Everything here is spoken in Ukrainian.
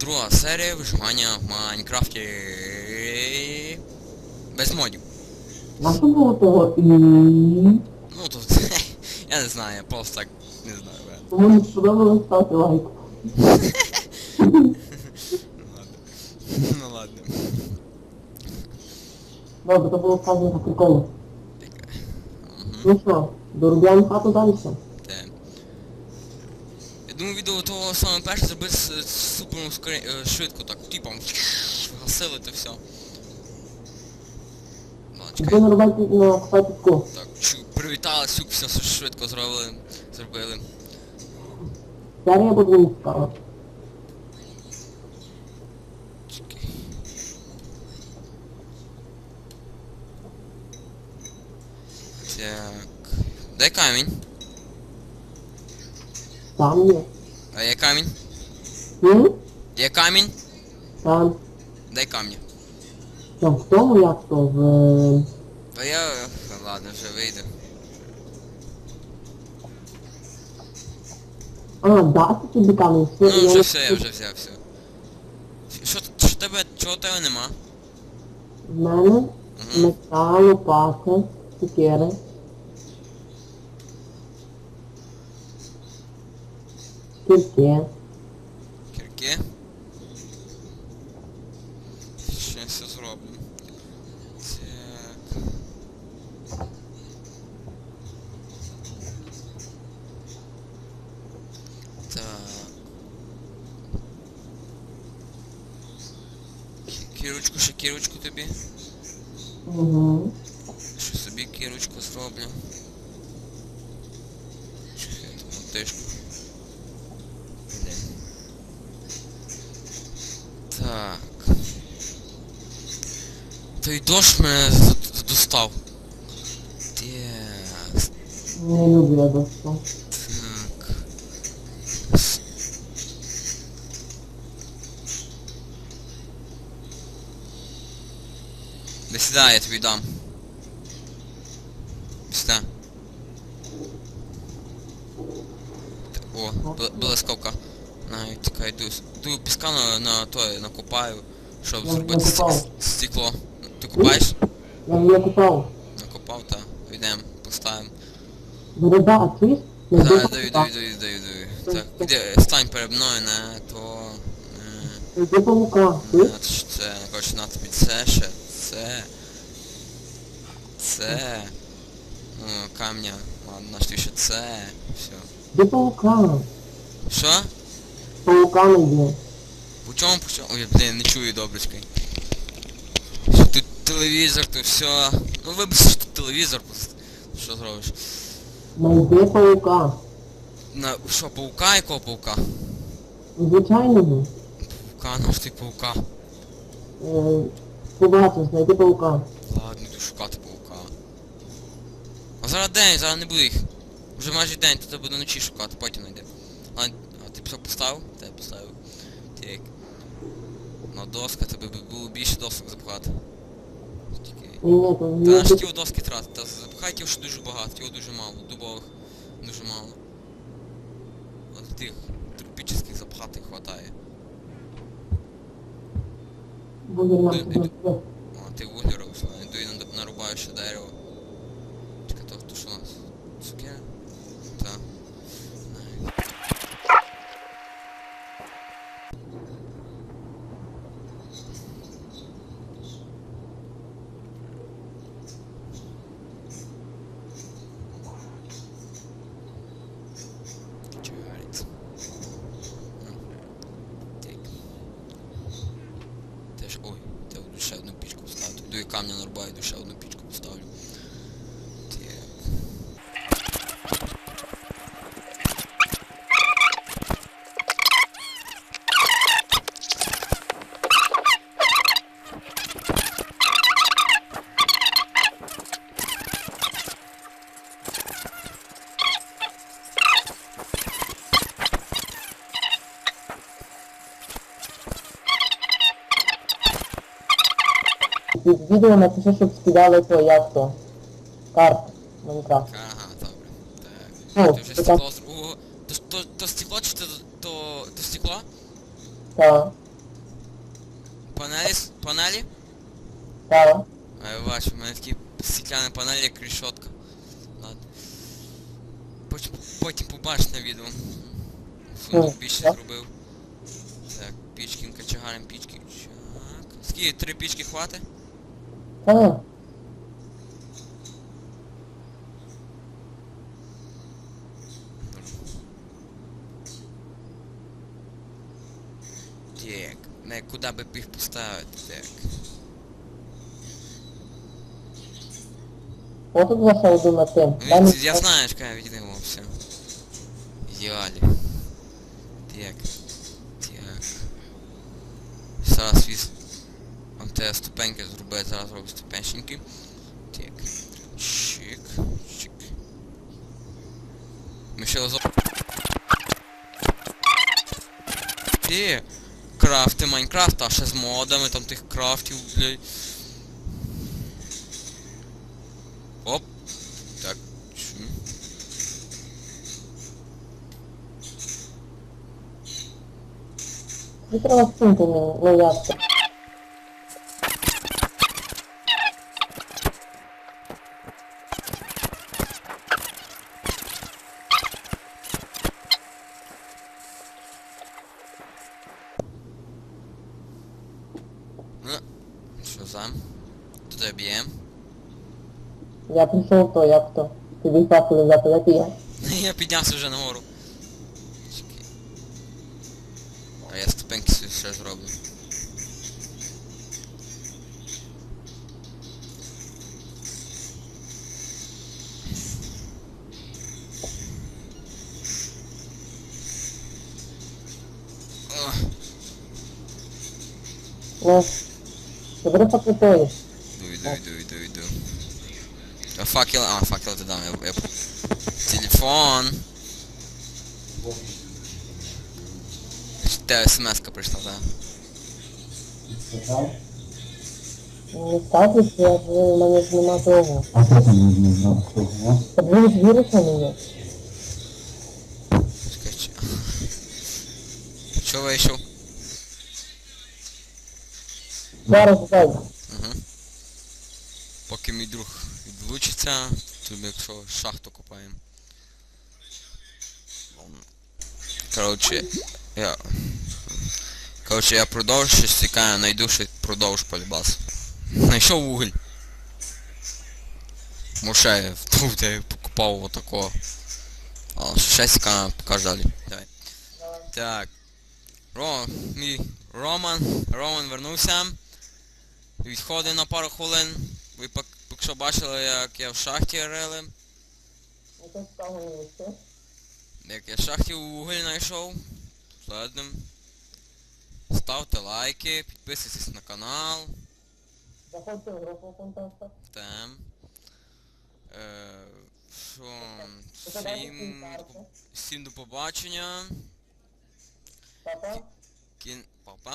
друга серія виживання в Майнкрафті. Без модів. На що було того і... Ну тут. я не знаю, я просто так не знаю. не сподобалось, ставте лайк. Ну ладно. Добре, то було сказано по приколу. Ну що, доробляємо хату далі? Я думаю, відео того саме перше зробити супер е, швидко, так, типом гасили то все. Ну, купатівку. Так, чу, привітали, сук, все швидко зробили. Зробили. Буде мені цікава. Чекай. Так. Дай камінь. Там є. А є камінь? М? Є камінь? Там. Дай камня. Там в тому як то в... Та я... Ладно, вже вийду. А, дати тобі камінь. Все, Ну, вже все, я вже взяв, все. Що, що тебе, чого тебе нема? В мене Мгм. мета, лопата, цукери. Кірки. Кірки. Ще все зроблю. Так. Так. Кі- Кірочку, ще кірочку тобі. Угу. Ще собі кірочку зроблю. Чекай, тут мотишку. Так. Той дощ мене достав. Так. Не люблю я доску. Так. Да сюда я тобі дам. Сюда. О, бл- блискавка. Навіть така йду. Йду піска на, на той накопаю, щоб Я зробити стекло. Ти купаєш? Я вже купав. Накопав, та. Йдемо, поставимо. Гриба, чуєш? Так, даю, даю, даю, даю, даю. Так, іди, стань перед мною, не, то... е, Йди по лука, чуєш? це, коротше, на тобі це ще, це... Це... Ну, камня, ладно, наш ще це, все. Йди по лука. Що? Не йди. По чому, по чому? Ой, блін, не чую добречки. Що тут телевізор, то все. Ну вибач, що тут телевізор. Що зробиш? Не йди по лука. На, що, паука, якого паука? Звичайно. Паука, ну ж ти паука. Е, Побачиш, знайди паука. Ладно, йду шукати паука. А зараз день, зараз не буде їх. Вже майже день, то буде вночі шукати, потім знайде. А, все поставив? Та я поставив. Так. На доска, тебе би було більше досок запхати. Тільки... Ні, ні, то Та наш тіло доски трати, та запхайте його ще дуже багато, його дуже мало, дубових дуже мало. От тих тропічних запхати хватає. Буде нам Іду- іду. буде. О, ти вуглі робиш, а йду і над- нарубаю ще дерево. Чекай, то, то що у нас? Цукер? Та. Знаю. Чарить. Так. Теж, ой, та буду ще одну пічку поставити. Йду і камня нарубаю, ще одну пічку поставлю. Так. Під відео напиши, щоб скидали то, як то. Карт. Майнкрафт. Ага, добре. Ну, Так. Ти вже то стекло з... О, то, то, то стекло чи то, то, то стекло? Та. панелі, с- панелі? Так. А я бачу, в мене такі стекляні панелі, як рішотка. Ладно. Потім, потім побачиш на відео. Сундук Ну, більше так. зробив. Так, пічки, качагарем пічки. Так. Скільки, три пічки хватить? Так. Так, не куди би їх поставити, так. От тут ваша на тим. Ну, я знаю, чекай, відійдемо все. Ідеалі. Так. Так. Зараз віз... Вам те ступеньки зробити, зараз роблю ступенчики. Так. Чик. Чик. Ми ще озо... Ти! Крафти Майнкрафт, а ще з модами там тих крафтів, блядь. Оп. Так. Чу. Тобі треба скинути мені, ну як це? Ну, що за? Я б'єм. Я прийшов то, як то. Тобі факели взяти, як і я. Я піднявся вже нагору. Чекай. А я ступеньки собі ще зроблю. Ну, забери факели тої. Йду, йду, йду, йду, йду. А факел, а, факел ти дам, я, я... Телефон. Те смс-ка прийшла, так? Не ставлюсь, я ж, у мене ж нема того. А що там можна знати? Ого. Подивись віруса мені. Чекай, чи... Що вийшов? Зараз дай. Угу. Поки мій друг відлучиться, тобі якщо шахту копаємо. Коротше, я... Коротше, я продовжу щось цікаве, найду ще продовжу полюбас. Знайшов вуголь. Може, тут я покупав отакого. А, цікаве, покажу далі. Давай. Так. Ро, мій Роман, Роман вернувся. Відходив на пару хвилин. Ви пок- поки що бачили, як я в шахті того. Як я в шахті вуголь знайшов. Ладно. Ставте лайки, підписуйтесь на канал. Заходьте в групу контактах. Там. Е, що, всім, всім до побачення. Папа. Кін... Папа.